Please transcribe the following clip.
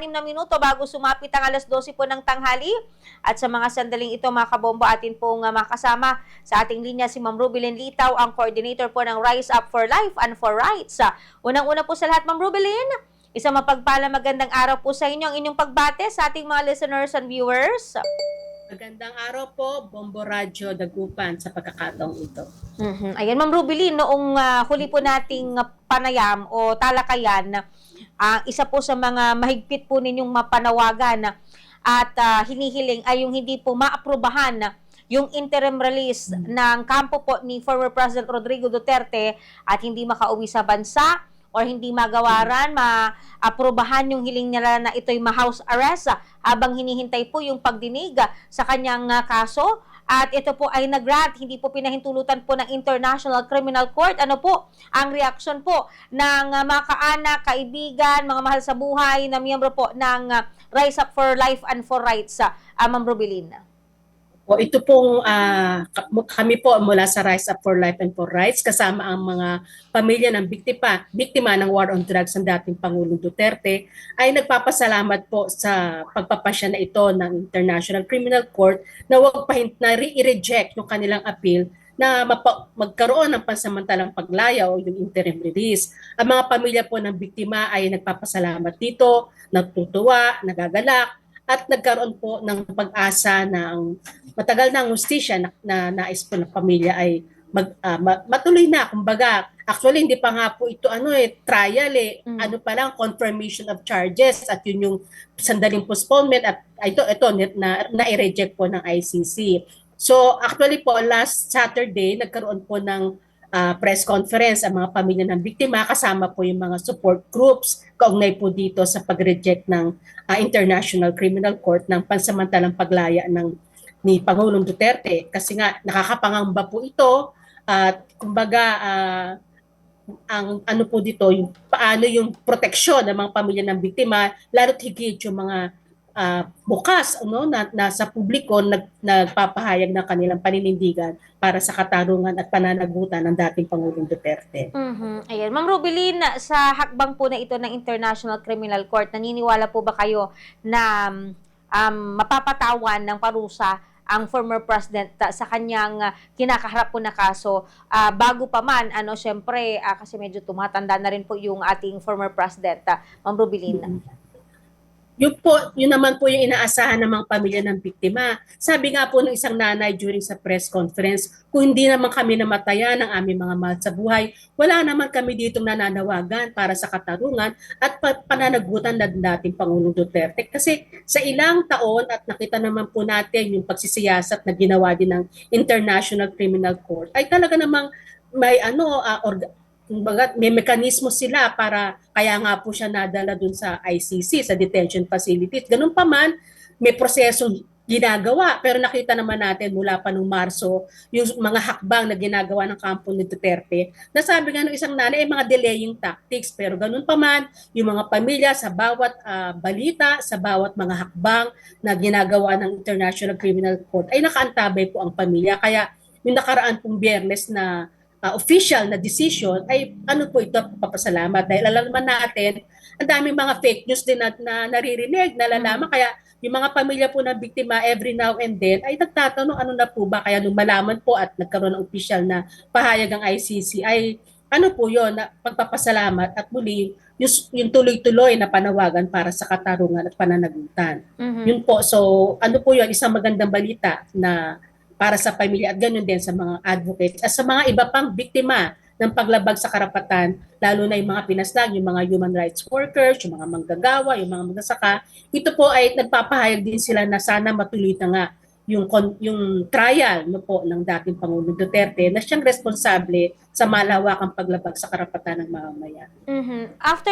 anim na minuto bago sumapit ang alas 12 po ng tanghali. At sa mga sandaling ito mga kabombo atin pong uh, makasama sa ating linya si Ma'am Rubilin Litaw, ang coordinator po ng Rise Up for Life and for Rights. Uh, Unang-una po sa lahat Ma'am Rubilin, isang mapagpala magandang araw po sa inyo ang inyong pagbate sa ating mga listeners and viewers. Magandang araw po, Bombo Radio Dagupan sa pagkakataong ito. Mhm. Ayan, Ma'am Rubilin, noong ah, huli po nating ah, panayam o talakayan, ah, isa po sa mga mahigpit po ninyong mapanawagan at ah, hinihiling ay yung hindi po maaprubahan na yung interim release ng kampo po ni former President Rodrigo Duterte at hindi makauwi sa bansa or hindi magawaran, maaprubahan yung hiling nila na ito'y ma-house arrest habang hinihintay po yung pagdinig sa kanyang ah, kaso at ito po ay nag-grant, hindi po pinahintulutan po ng International Criminal Court. Ano po ang reaksyon po ng uh, mga kaanak, kaibigan, mga mahal sa buhay na miyembro po ng uh, Rise Up for Life and for Rights, uh, Ma'am Rubilin? O ito pong ka- kami po mula sa Rise Up for Life and for Rights kasama ang mga pamilya ng biktima, biktima ng war on drugs ng dating Pangulong Duterte ay nagpapasalamat po sa pagpapasya na ito ng International Criminal Court na wag pa na re-reject yung kanilang appeal na magkaroon ng pansamantalang paglaya o yung interim release. Ang mga pamilya po ng biktima ay nagpapasalamat dito, natutuwa, nagagalak, at nagkaroon po ng pag-asa na ang matagal na ang hustisya na, na nais po ng pamilya ay mag, ma- matuloy na. Kumbaga, actually hindi pa nga po ito ano eh, trial eh. Mm. Ano pa lang, confirmation of charges at yun yung sandaling postponement at ito, ito na, na-reject po ng ICC. So actually po, last Saturday, nagkaroon po ng ah, press conference ang mga pamilya ng biktima kasama po yung mga support groups kaugnay po dito sa pag-reject ng ah, International Criminal Court ng pansamantalang paglaya ng ni Pangulong Duterte. Kasi nga nakakapangamba po ito at kumbaga ah, ang ano po dito yung paano yung proteksyon ng mga pamilya ng biktima lalo't higit yung mga ah, bukas ano na nasa publiko nag, nagpapahayag ng kanilang paninindigan para sa katarungan at pananagutan ng dating Pangulong Duterte. Mhm. Ayan. Ma'am Rubilin, sa hakbang po na ito ng International Criminal Court, naniniwala po ba kayo na um, mapapatawan ng parusa ang former president uh, sa kanyang uh, kinakaharap po na kaso Ah, bago pa man ano syempre ah, kasi medyo tumatanda na rin po yung ating former president uh, Ma'am Rubilin. Yun po, yun naman po yung inaasahan ng mga pamilya ng biktima. Sabi nga po ng isang nanay during sa press conference, kung hindi naman kami namatayan ng aming mga mahal sa buhay, wala naman kami ditong nananawagan para sa katarungan at pa- pananagutan ng dating Pangulong Duterte. Kasi sa ilang taon at nakita naman po natin yung pagsisiyasat na ginawa din ng International Criminal Court, ay talaga namang may ano, ah, orga- kumbaga, may mekanismo sila para kaya nga po siya nadala dun sa ICC, sa detention facilities. Ganun pa man, may prosesong ginagawa. Pero nakita naman natin mula pa nung Marso, yung mga hakbang na ginagawa ng kampo ni Duterte, nasabi nga ng isang nanay, ay mga delaying tactics. Pero ganun pa man, yung mga pamilya sa bawat ah, balita, sa bawat mga hakbang na ginagawa ng International Criminal Court, ay nakaantabay po ang pamilya. Kaya yung nakaraan pong biyernes na uh, official na decision ay ano po ito papasalamat dahil alam naman natin ang daming mga fake news din na, na naririnig nalalaman kaya yung mga pamilya po ng biktima every now and then ay nagtatanong ano na po ba kaya nung malaman po at nagkaroon ng official na pahayag ang ICC ay ano po yon na pagpapasalamat at muli yung, yung tuloy-tuloy na panawagan para sa katarungan at pananagutan. Mhm. Yun po. So, ano po yun? Isang magandang balita na para sa pamilya at ganun din sa mga advocates at sa mga iba pang biktima ng paglabag sa karapatan, lalo na yung mga pinaslang, yung mga human rights workers, yung mga manggagawa, yung mga magsasaka. Ito po ay nagpapahayag din sila na sana matuloy na nga yung yung trial no po ng dating Pangulong Duterte na siyang responsable sa malawakang paglabag sa karapatan ng mamamayan. Mhm. After